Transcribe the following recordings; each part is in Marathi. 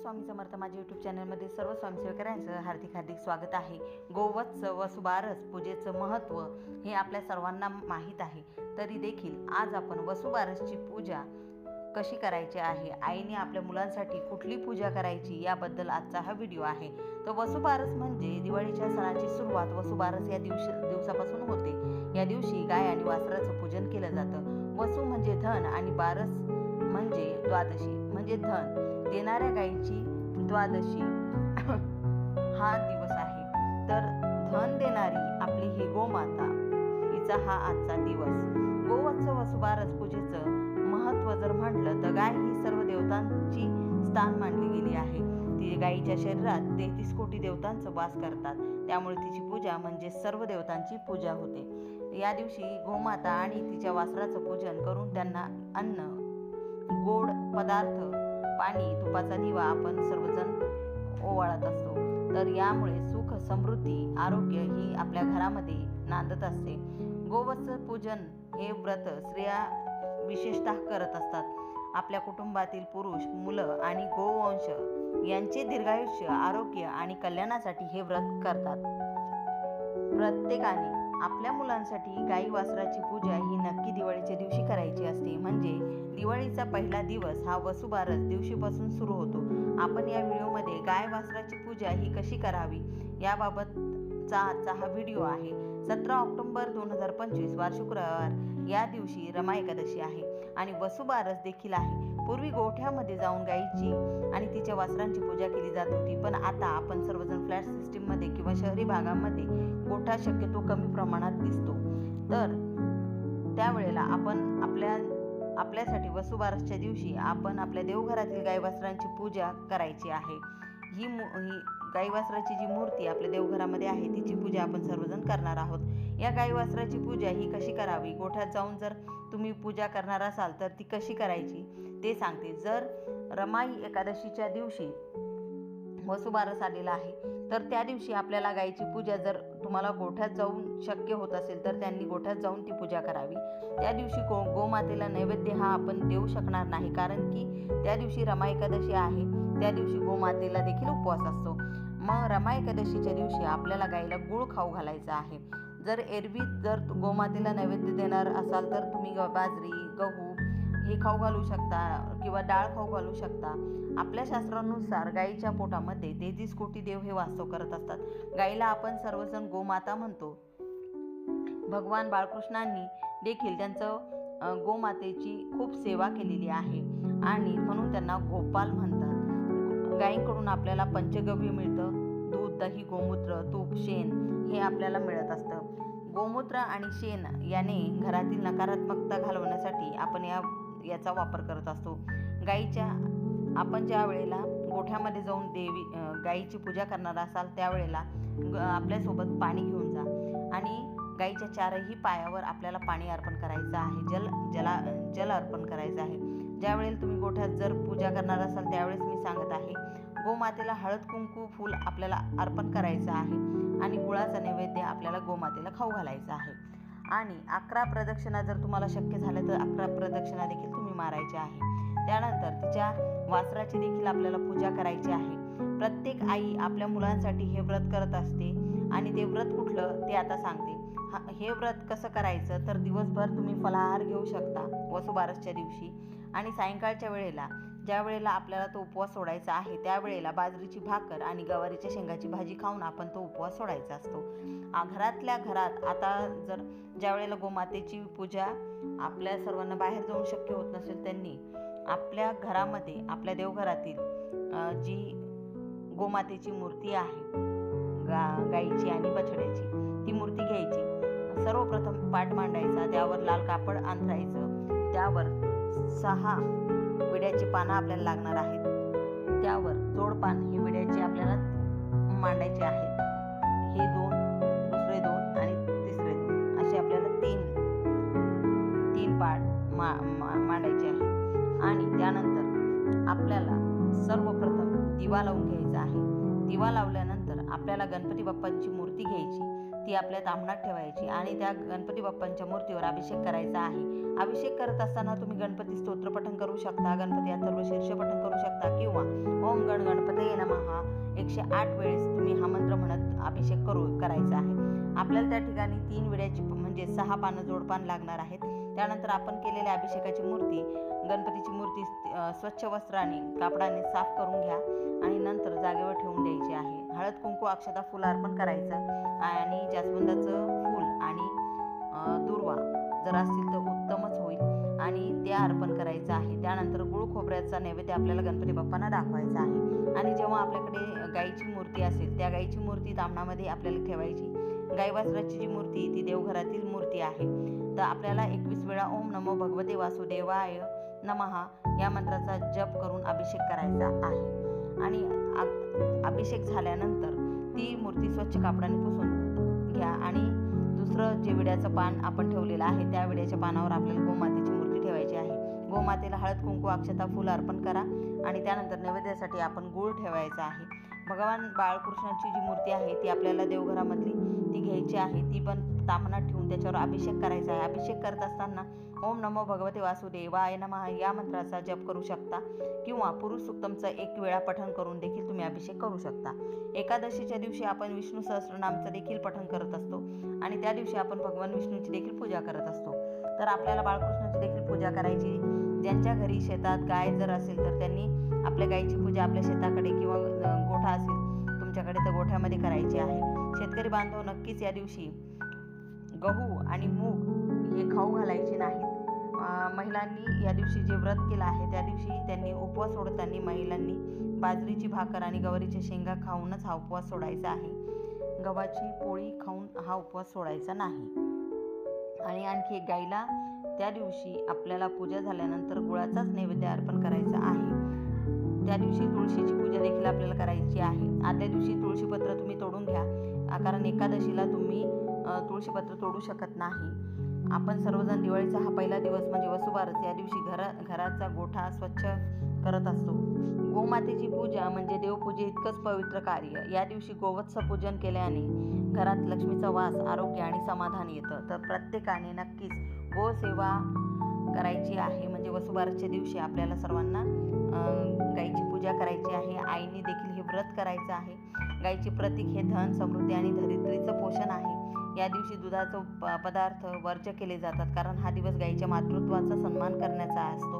स्वामी समर्थ माझ्या यूट्यूब चॅनलमध्ये सर्व स्वामीसेवकरांचं हार्दिक हार्दिक स्वागत आहे. गोवत्स वसुबारस पूजेचं महत्त्व हे आपल्या सर्वांना माहीत आहे. तरी देखील आज आपण वसुबारसची पूजा कशी करायची आहे? आईने आपल्या मुलांसाठी कुठली पूजा करायची याबद्दल आजचा हा व्हिडिओ आहे. तर वसुबारस म्हणजे दिवाळीच्या सणाची सुरुवात वसुबारस या दिवशी दिवसापासून होते. या दिवशी गाय आणि वासराचं पूजन केलं जातं. वसू म्हणजे धन आणि बारस म्हणजे द्वादशी म्हणजे धन. देणाऱ्या गायीची द्वादशी हा दिवस आहे. तर धन देणारी आपली ही गोमाता हिचा हा आजचा दिवस. गोवत्स वसुबारस पूजेचं महत्त्व जर म्हटलं तर गाय ही सर्व देवतांची स्थान मानली गेली आहे. ती गायीच्या शरीरात तेहतीस कोटी देवतांचं वास करतात. त्यामुळे तिची पूजा म्हणजे सर्व देवतांची पूजा होते. या दिवशी गोमाता आणि तिच्या वासराचं पूजन करून त्यांना अन्न गोड पदार्थ पाणी तुपाचा दिवा आपण सर्वजण ओवाळत असतो. तर यामुळे सुख समृद्धी आरोग्य ही आपल्या घरामध्ये नांदत असते. गोवत्स पूजन हे व्रत स्त्रिया विशेषतः करत असतात. आपल्या कुटुंबातील पुरुष मुलं आणि गोवंश यांचे दीर्घायुष्य आरोग्य आणि कल्याणासाठी हे व्रत करतात. प्रत्येकाने आपल्या मुलांसाठी गाई वासराची पूजा ही नक्की दिवाळीच्या दिवशी करायची असते. म्हणजे दिवाळीचा पहिला दिवस हा वसुबारस दिवशीपासून सुरू होतो. आपण या व्हिडिओमध्ये गाय वासराची पूजा ही कशी करावी याबाबतचा आजचा हा व्हिडिओ आहे. सतरा ऑक्टोबर दोन हजार पंचवीस वार शुक्रवार या दिवशी रमा एकादशी आहे आणि वसुबारस देखील आहे. पूर्वी गोठ्यामध्ये जाऊन गायीची आणि तिच्या वासरांची पूजा केली जात होती. पण आता आपण सर्वजण फ्लॅट सिस्टीममध्ये किंवा शहरी भागामध्ये गोठा शक्यतो कमी प्रमाणात दिसतो. तर त्यावेळेला आपण आपल्या आपल्यासाठी वसुबारसच्या दिवशी आपण आपल्या देवघरातील गायवासरांची पूजा करायची आहे. ही मू ही गाईवासराची जी मूर्ती आपल्या देवघरामध्ये आहे तिची पूजा आपण सर्वजण करणार आहोत. या गाई वासराची पूजा ही कशी करावी? गोठ्यात जाऊन जर तुम्ही पूजा करणार असाल तर ती कशी करायची? ते सांगते. जर रमाई एकादशीच्या दिवशी वसुबारस आलेला आहे तर त्या दिवशी आपल्याला गायीची पूजा जर तुम्हाला गोठ्यात जाऊन शक्य होत असेल तर त्यांनी गोठ्यात जाऊन ती पूजा करावी. त्या दिवशी गो गोमातेला नैवेद्य हा आपण देऊ शकणार नाही कारण की त्या दिवशी रमा एकादशी आहे त्या दिवशी गोमातेला देखील उपवास असतो. मग रमा एकादशीच्या दिवशी आपल्याला गाईला गुळ खाऊ घालायचा आहे. जर एरवी जर गोमातेला नैवेद्य देणार असाल तर तुम्ही बाजरी गहू हे खाऊ घालू शकता किंवा डाळ खाऊ घालू शकता. आपल्या शास्त्रानुसार गाईच्या पोटामध्ये तेहतीस कोटी देव हे वास्तव करत असतात. गाईला आपण सर्वजण गोमाता म्हणतो. भगवान बाळकृष्णांनी देखील त्यांचं गोमातेची खूप सेवा केलेली आहे आणि म्हणून त्यांना गोपाल म्हणतात. गायींकडून आपल्याला पंचगव्य मिळतं. दूध दही गोमूत्र तूप शेण हे आपल्याला मिळत असतं. गोमूत्र आणि शेण याने घरातील नकारात्मकता घालवण्यासाठी आपण या याचा वापर करत असतो. गाईच्या आपण ज्या वेळेला गोठ्यामध्ये जाऊन देवी गाईची पूजा करणार असाल त्यावेळेला आपल्यासोबत पाणी घेऊन जा. आणि गाईच्या चारही पायावर आपल्याला पाणी अर्पण करायचं आहे. जल जला जल अर्पण करायचं आहे. ज्यावेळेला तुम्ही गोठ्यात जर पूजा करणार असाल त्यावेळेस मी सांगत आहे गोमातेला हळद कुंकू फूल आपल्याला अर्पण करायचं आहे. आणि गुळाचा नैवेद्य आपल्याला गोमातेला खाऊ घालायचा आहे. आणि अकरा प्रदक्षिणा जर तुम्हाला शक्य झालं तर अकरा प्रदक्षिणा देखील तुम्ही मारायच्या आहे. त्यानंतर तिच्या वासराची देखील आपल्याला पूजा करायची आहे. प्रत्येक आई आपल्या मुलांसाठी हे व्रत करत असते आणि ते व्रत कुठलं ते आता सांगते. हा हे व्रत कसं करायचं तर दिवसभर तुम्ही फलाहार घेऊ शकता वसुबारसच्या दिवशी आणि सायंकाळच्या वेळेला ज्या वेळेला आपल्याला तो उपवास सोडायचा आहे त्यावेळेला बाजरीची भाकर आणि गवारीच्या शेंगाची भाजी खाऊन आपण तो उपवास सोडायचा असतो. घरातल्या घरात आता जर ज्या वेळेला गोमातेची पूजा आपल्या सर्वांना बाहेर जाऊन शक्य होत नसेल त्यांनी आपल्या घरामध्ये आपल्या देवघरातील जी गोमातेची मूर्ती आहे गा गाईची आणि बछड्याची ती मूर्ती घ्यायची. सर्वप्रथम पाठ मांडायचा त्यावर लाल कापड अंथरायचं त्यावर सहा विड्याची पानं आपल्याला लागणार आहेत. त्यावर जोडपान ही विड्याची आपल्याला मांडायचे आहेत हे दोन दुसरे दोन आणि तिसरे दोन. असे आपल्याला तीन तीन पाड मा, मा मांडायचे आहेत आणि त्यानंतर आपल्याला सर्वप्रथम दिवा लावून घ्यायचा आहे. दिवा लावल्यानंतर आपल्याला गणपती बाप्पांची मूर्ती घ्यायची. ती आपल्या तामणात ठेवायची आणि त्या गणपती बाप्पांच्या मूर्तीवर अभिषेक करायचा आहे. अभिषेक करत असताना तुम्ही गणपती स्तोत्र पठण करू शकता गणपती अथर्व शीर्ष पठण करू शकता किंवा ओम गण गणपती नमहा एकशे आठ वेळेस तुम्ही हा मंत्र म्हणत अभिषेक करू करायचा आहे. आपल्याला त्या ठिकाणी तीन विड्याची म्हणजे सहा पानं जोडपान लागणार आहेत. त्यानंतर आपण केलेल्या अभिषेकाची मूर्ती गणपतीची मूर्ती स्वच्छ वस्त्राने कापडाने साफ करून घ्या आणि नंतर जागेवर ठेवून द्यायची आहे. हळद कुंकू अक्षता फुल अर्पण करायचं. आणि जास्वंदाचं फूल आणि दुर्वा जर असतील तर उत्तमच होईल. आणि ते अर्पण करायचं आहे. त्यानंतर गुळ खोबऱ्याचा नैवेद्य आपल्याला गणपती बाप्पांना दाखवायचा आहे. आणि जेव्हा आपल्याकडे गाईची मूर्ती असेल त्या गाईची मूर्ती दामणामध्ये आपल्याला ठेवायची. गाईवासराची जी मूर्ती ती देवघरातील मूर्ती आहे. तर आपल्याला एकवीस वेळा ओम नमो भगवते वासुदेवाय नमहा या मंत्राचा जप करून अभिषेक करायचा आहे. आणि अभिषेक झाल्यानंतर ती मूर्ती स्वच्छ कापडाने पुसून घ्या आणि दुसरं जे विड्याचं पान आपण ठेवलेलं आहे त्या विड्याच्या पानावर आपल्याला गोमातेची मूर्ती ठेवायची आहे. गोमातेला हळद कुंकू अक्षता फुल अर्पण करा आणि त्यानंतर नैवेद्यासाठी आपण गूळ ठेवायचा आहे. भगवान बाळकृष्णाची जी मूर्ती आहे ती आपल्याला देवघरामधली ती घ्यायची आहे. ती पण तामनात ठेवून त्याच्यावर अभिषेक करायचा आहे. अभिषेक करत असताना ओम नमो भगवते वासुदेवाय नमः या मंत्राचा जप करू शकता किंवा पुरुष सुक्तमचं एक वेळा पठण करून देखील तुम्ही अभिषेक करू शकता. एकादशीच्या दिवशी आपण विष्णू सहस्रनामचं देखील पठण करत असतो आणि त्या दिवशी आपण भगवान विष्णूची देखील पूजा करत असतो. तर आपल्याला बाळकृष्णाची देखील पूजा करायची. ज्यांच्या घरी शेतात गाय जर असेल तर त्यांनी आपल्या गायीची पूजा आपल्या शेताकडे किंवा गोठा असेल तुमच्याकडे तर गोठ्यामध्ये करायची आहे. शेतकरी बांधव नक्कीच या दिवशी गहू आणि मूग हे खाऊ घालायचे नाहीत. महिलांनी या दिवशी जे व्रत केलं आहे त्या दिवशी त्यांनी उपवास सोडताना महिलांनी बाजरीची भाकर आणि गवारीच्या शेंगा खाऊनच हा उपवास सोडायचा आहे. गव्हाची पोळी खाऊन हा उपवास सोडायचा नाही. आणि आणखी एक गाईला त्या दिवशी आपल्याला पूजा झाल्यानंतर गुळाचाच नैवेद्य अर्पण करायचा आहे. त्या दिवशी तुळशीची पूजा देखील आपल्याला करायची आहे. आदल्या दिवशी तुळशीपत्र तुम्ही तोडून घ्या. कारण एकादशीला तुम्ही तुळशीपत्र तोडू शकत नाही. आपण सर्वजण दिवाळीचा हा पहिला दिवस म्हणजे वसुबारस. या दिवशी घरा घराचा गोठा स्वच्छ करत असतो. गोमातेची पूजा म्हणजे देवपूजे इतकंच पवित्र कार्य. या दिवशी गोवत्स पूजन केल्याने घरात लक्ष्मीचा वास आरोग्य आणि समाधान येतं. तर प्रत्येकाने नक्कीच गोसेवा करायची आहे. म्हणजे वसुबारसच्या दिवशी आपल्याला सर्वांना गाईची पूजा करायची आहे. आईने देखील हे व्रत करायचं आहे. गाईचे प्रतीक हे धन समृद्धी आणि धरित्रीचं पोषण आहे. या दिवशी दुधाचं प- पदार्थ वर्ज केले जातात. कारण हा दिवस गाईच्या मातृत्वाचा सन्मान करण्याचा असतो.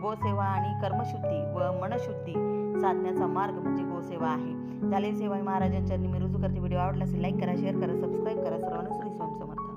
गोसेवा आणि कर्मशुद्धी व मनशुद्धी साधण्याचा मार्ग म्हणजे गोसेवा आहे. झाले सेवा महाराजांच्या मी रुजू करते. व्हिडिओ आवडला असेल लाईक करा शेअर करा सबस्क्राईब करा. सर्वांना श्री स्वामी समर्थ.